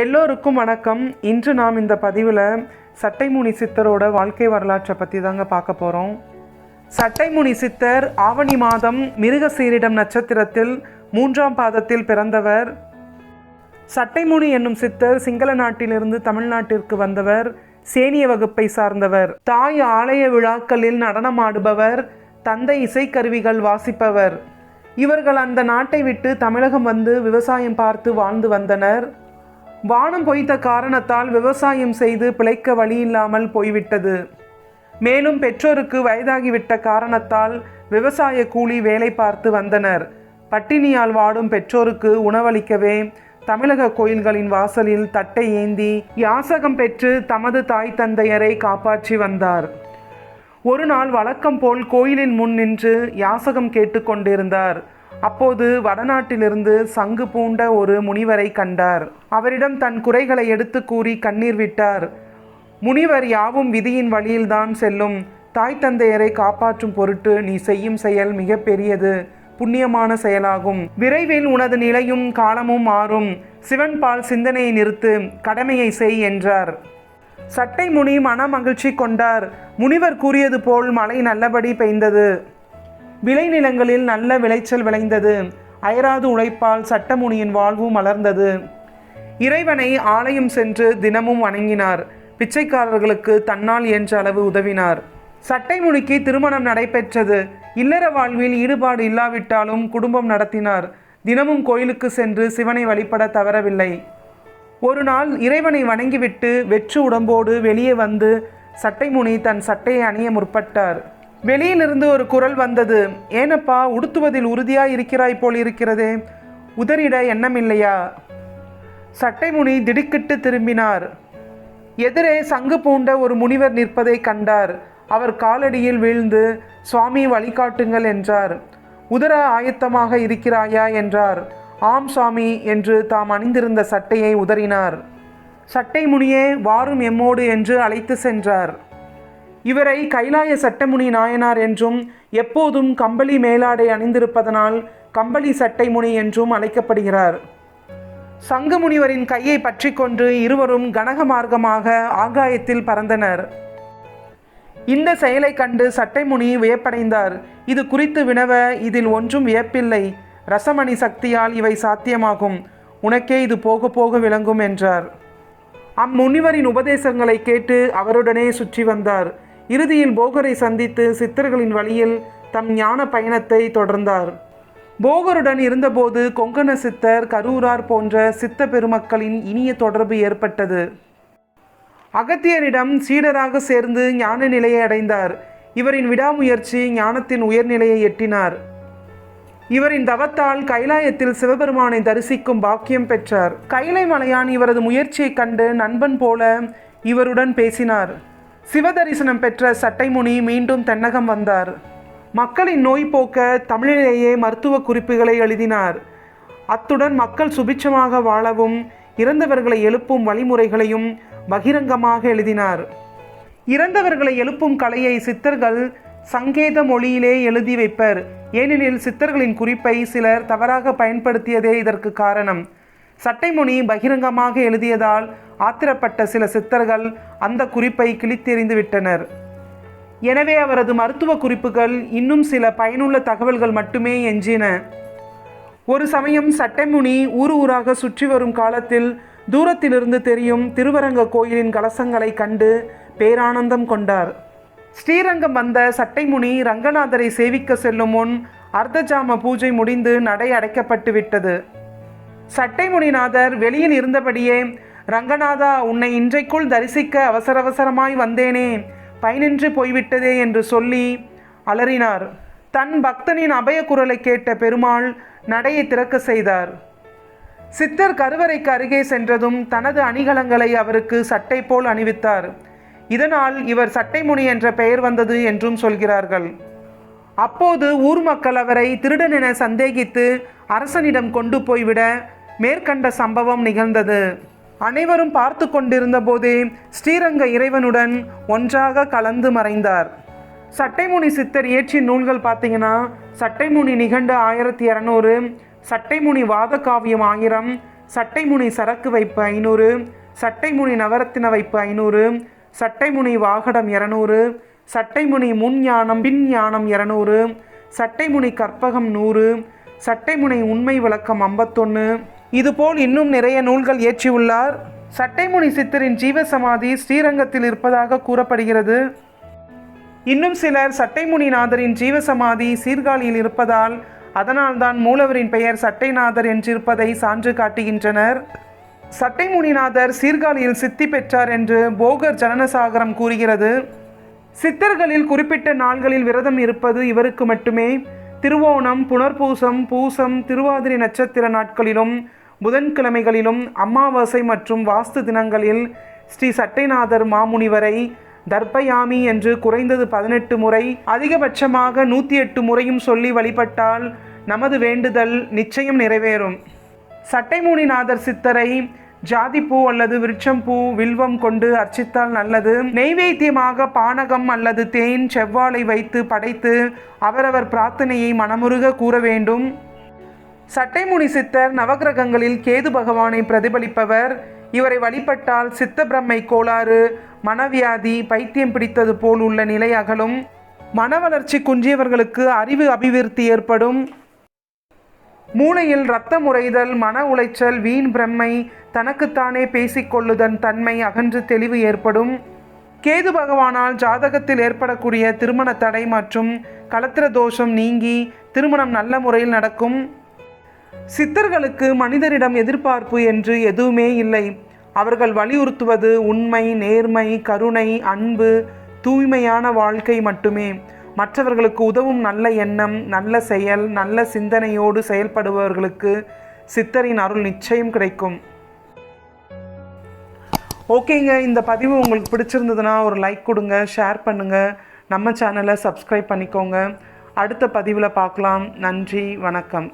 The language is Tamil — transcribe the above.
எல்லோருக்கும் வணக்கம். இன்று நாம் இந்த பதிவில் சட்டைமுனி சித்தரோட வாழ்க்கை வரலாற்றை பற்றி தாங்க பார்க்க போகிறோம் சட்டைமுனி சித்தர் ஆவணி மாதம் மிருகசீரிடம் நட்சத்திரத்தில் மூன்றாம் பாதத்தில் பிறந்தவர். சட்டைமுனி என்னும் சித்தர் சிங்கள நாட்டிலிருந்து தமிழ்நாட்டிற்கு வந்தவர். சேனிய வகுப்பை சார்ந்தவர். தாய் ஆலய விழாக்களில் நடனமாடுபவர். தந்தை இசைக்கருவிகள் வாசிப்பவர். இவர்கள் அந்த நாட்டை விட்டு தமிழகம் வந்து விவசாயம் பார்த்து வாழ்ந்து வந்தனர். வானம் பொய்த்த காரணத்தால் விவசாயம் செய்து பிழைக்க வழியில்லாமல் போய்விட்டது. மேலும் பெற்றோருக்கு வயதாகிவிட்ட காரணத்தால் விவசாய கூலி வேலை பார்த்து வந்தனர். பட்டினியால் வாடும் பெற்றோருக்கு உணவளிக்கவே தமிழக கோயில்களின் வாசலில் தட்டை ஏந்தி யாசகம் பெற்று தமது தாய் தந்தையரை காப்பாற்றி வந்தார். ஒரு நாள் வழக்கம் போல் கோயிலின் முன் நின்று யாசகம் கேட்டுக்கொண்டிருந்தார். அப்போது வடநாட்டிலிருந்து சங்கு பூண்ட ஒரு முனிவரை கண்டார். அவரிடம் தன் குறைகளை எடுத்து கூறி கண்ணீர் விட்டார். முனிவர் யாவும் விதியின் வழியில்தான் செல்லும். தாய் தந்தையரை காப்பாற்றும் பொருட்டு நீ செய்யும் செயல் மிக பெரியது. புண்ணியமான செயலாகும். விரைவில் உனது நிலையும் காலமும் மாறும். சிவன்பால் சிந்தனையை நிறுத்து கடமையை செய் என்றார். சட்டை முனி மன மகிழ்ச்சி கொண்டார். முனிவர் கூறியது போல் மழை நல்லபடி பெய்ந்தது. விளைநிலங்களில் நல்ல விளைச்சல் விளைந்தது. அயராது உழைப்பால் சட்டமுனியின் வாழ்வு மலர்ந்தது. இறைவனை ஆலயம் சென்று தினமும் வணங்கினார். பிச்சைக்காரர்களுக்கு தன்னால் என்ற அளவு உதவினார். சட்டைமுனிக்கு திருமணம் நடைபெற்றது. இல்லற வாழ்வில் ஈடுபாடு இல்லாவிட்டாலும் குடும்பம் நடத்தினார். தினமும் கோயிலுக்கு சென்று சிவனை வழிபட தவறவில்லை. ஒரு நாள் இறைவனை வணங்கிவிட்டு வெற்று உடம்போடு வெளியே வந்து சட்டைமுனி தன் சட்டையை அணிய முற்பட்டார். வெளியிலிருந்து ஒரு குரல் வந்தது. ஏனப்பா உடுத்துவதில் உறுதியாய் இருக்கிறாய் போல் இருக்கிறதே. உதறிட எண்ணமில்லையா? சட்டைமுனி திடுக்கிட்டு திரும்பினார். எதிரே சங்கு பூண்ட ஒரு முனிவர் நிற்பதை கண்டார். அவர் காலடியில் வீழ்ந்து சுவாமி வழிகாட்டுங்கள் என்றார். உதர ஆயத்தமாக இருக்கிறாயா? என்றார். ஆம் சுவாமி என்று தாம் அணிந்திருந்த சட்டையை உதறினார். சட்டை முனியே வாரும் எம்மோடு என்று அழைத்து சென்றார். இவரை கைலாய சட்டமுனி நாயனார் என்றும் எப்போதும் கம்பளி மேலாடை அணிந்திருப்பதனால் கம்பளி சட்டை முனி என்றும் அழைக்கப்படுகிறார். சங்கமுனிவரின் கையை பற்றி கொண்டு இருவரும் கனக மார்க்கமாக ஆகாயத்தில் பறந்தனர். இந்த செயலை கண்டு சட்டைமுனி வியப்படைந்தார். இது குறித்து வினவ இதில் ஒன்றும் வியப்பில்லை. ரசமணி சக்தியால் இவை சாத்தியமாகும். உனக்கே இது போக போக விளங்கும் என்றார். அம்முனிவரின் உபதேசங்களை கேட்டு அவருடனே சுற்றி வந்தார். இறுதியில் போகரை சந்தித்து சித்தர்களின் வழியில் தம் ஞான பயணத்தை தொடர்ந்தார். போகருடன் இருந்தபோது கொங்கண சித்தர் கரூரார் போன்ற சித்த பெருமக்களின் இனிய தொடர்பு ஏற்பட்டது. அகத்தியரிடம் சீடராக சேர்ந்து ஞான நிலையை அடைந்தார். இவரின் விடாமுயற்சி ஞானத்தின் உயர்நிலையை எட்டினார். இவரின் தவத்தால் கைலாயத்தில் சிவபெருமானை தரிசிக்கும் பாக்கியம் பெற்றார். கைலை மலையான் இவரது முயற்சியைக் கண்டு நண்பன் போல இவருடன் பேசினார். சிவதரிசனம் பெற்ற சட்டைமுனி மீண்டும் தென்னகம் வந்தார். மக்களின் நோய் போக்க தமிழிலேயே மருத்துவ குறிப்புகளை எழுதினார். அத்துடன் மக்கள் சுபிட்சமாக வாழவும் இறந்தவர்களை எழுப்பும் வழிமுறைகளையும் பகிரங்கமாக எழுதினார். இறந்தவர்களை எழுப்பும் கலையை சித்தர்கள் சங்கேத மொழியிலே எழுதி வைப்பர். ஏனெனில் சித்தர்களின் குறிப்பை சிலர் தவறாக பயன்படுத்தியதே இதற்கு காரணம். சட்டைமுனி பகிரங்கமாக எழுதியதால் ஆத்திரப்பட்ட சில சித்தர்கள் அந்த குறிப்பை கிழித்தெறிந்து விட்டனர். எனவே அவரது மருத்துவ குறிப்புகள் இன்னும் சில பயனுள்ள தகவல்கள் மட்டுமே எஞ்சின. ஒரு சமயம் சட்டைமுனி ஊர் ஊராக சுற்றி வரும் காலத்தில் தூரத்திலிருந்து தெரியும் திருவரங்க கோயிலின் கலசங்களை கண்டு பேரானந்தம் கொண்டார். ஸ்ரீரங்கம் வந்த சட்டைமுனி ரங்கநாதரை சேவிக்க செல்லும் முன் அர்த்தஜாம பூஜை முடிந்து நடை அடைக்கப்பட்டு விட்டது. சட்டைமுனிநாதர் வெளியில் இருந்தபடியே ரங்கநாதா உன்னை இன்றைக்குள் தரிசிக்க அவசர அவசரமாய் வந்தேனே பயனின்றி போய்விட்டதே என்று சொல்லி அலறினார். தன் பக்தனின் அபய குரலை கேட்ட பெருமாள் நடையை திறக்க செய்தார். சித்தர் கருவறைக்கு அருகே சென்றதும் தனது அணிகலங்களை அவருக்கு சட்டை போல் அணிவித்தார். இதனால் இவர் சட்டைமுனி என்ற பெயர் வந்தது என்றும் சொல்கிறார்கள். அப்போது ஊர் மக்கள் அவரை திருடன் என சந்தேகித்து அரசனிடம் கொண்டு போய்விட மேற்கண்ட சம்பவம் நிகழ்ந்தது. அனைவரும் பார்த்து கொண்டிருந்த போதே ஸ்ரீரங்க இறைவனுடன் ஒன்றாக கலந்து மறைந்தார். சட்டைமுனி சித்தர் இயற்றிய நூல்கள் பார்த்தீங்கன்னா சட்டைமுனி நிகண்டு ஆயிரத்தி இரநூறு சட்டைமுனி வாத காவியம் ஆயிரம் சட்டைமுனி சரக்கு வைப்பு ஐநூறு சட்டைமுனி நவரத்தின வைப்பு ஐநூறு சட்டைமுனி வாகடம் இரநூறு சட்டைமுனி முன் ஞானம் பின் ஞானம் இரநூறு. சட்டைமுனி கற்பகம் நூறு. சட்டைமுனை உண்மை விளக்கம் ஐம்பத்தொன்று இதுபோல் இன்னும் நிறைய நூல்கள் இயற்றியுள்ளார். சட்டைமுனி சித்தரின் ஜீவசமாதி ஸ்ரீரங்கத்தில் இருப்பதாக கூறப்படுகிறது. இன்னும் சிலர் சட்டைமுனிநாதரின் ஜீவசமாதி சீர்காழியில் இருப்பதால் அதனால்தான் மூலவரின் பெயர் சட்டைநாதர் என்றிருப்பதை சான்று காட்டுகின்றனர். சட்டைமுனிநாதர் சீர்காழியில் சித்தி பெற்றார் என்று போகர் ஜனனசாகரம் கூறுகிறது. சித்தர்களில் குறிப்பிட்ட நாள்களில் விரதம் இருப்பது இவருக்கு மட்டுமே. திருவோணம் புனர்பூசம் பூசம் திருவாதிரை நட்சத்திர நாட்களிலும் புதன்கிழமைகளிலும் அமாவாசை மற்றும் வாஸ்து தினங்களில் ஸ்ரீ சட்டைநாதர் மாமுனிவரை தர்ப்பயாமி என்று குறைந்தது பதினெட்டு முறை அதிகபட்சமாக நூற்றி எட்டு முறையும் சொல்லி வழிபட்டால் நமது வேண்டுதல் நிச்சயம் நிறைவேறும். சட்டைமூனிநாதர் சித்தரை ஜாதிப்பூ அல்லது விருட்சம்பூ வில்வம் கொண்டு அர்ச்சித்தால் நல்லது. நெய்வேத்தியமாக பானகம் அல்லது தேன் செவ்வாழை வைத்து படைத்து அவரவர் பிரார்த்தனையை மனமுருக கூற வேண்டும். சட்டைமுனி சித்தர் நவகிரகங்களில் கேது பகவானை பிரதிபலிப்பவர். இவரை வழிபட்டால் சித்த பிரம்மை கோளாறு மனவியாதி பைத்தியம் பிடித்தது போல் உள்ள நிலை அகலும். மன வளர்ச்சி குன்றியவர்களுக்கு அறிவு அபிவிருத்தி ஏற்படும். மூளையில் ரத்தம் உறைதல் மன உளைச்சல் வீண் பிரம்மை தனக்குத்தானே பேசிக்கொள்ளுதன் தன்மை அகன்று தெளிவு ஏற்படும். கேது பகவானால் ஜாதகத்தில் ஏற்படக்கூடிய திருமண தடை மற்றும் கலத்திர தோஷம் நீங்கி திருமணம் நல்ல முறையில் நடக்கும். சித்தர்களுக்கு மனிதரிடம் எதிர்பார்ப்பு என்று எதுவுமே இல்லை. அவர்கள் வலியுறுத்துவது உண்மை நேர்மை கருணை அன்பு தூய்மையான வாழ்க்கை மட்டுமே. மற்றவர்களுக்கு உதவும் நல்ல எண்ணம் நல்ல செயல் நல்ல சிந்தனையோடு செயல்படுபவர்களுக்கு சித்தரின் அருள் நிச்சயம் கிடைக்கும். ஓகேங்க இந்த பதிவு உங்களுக்கு பிடிச்சிருந்ததுன்னா ஒரு லைக் கொடுங்க ஷேர் பண்ணுங்கள் நம்ம சேனலை சப்ஸ்கிரைப் பண்ணிக்கோங்க. அடுத்த பதிவில் பார்க்கலாம். நன்றி வணக்கம்.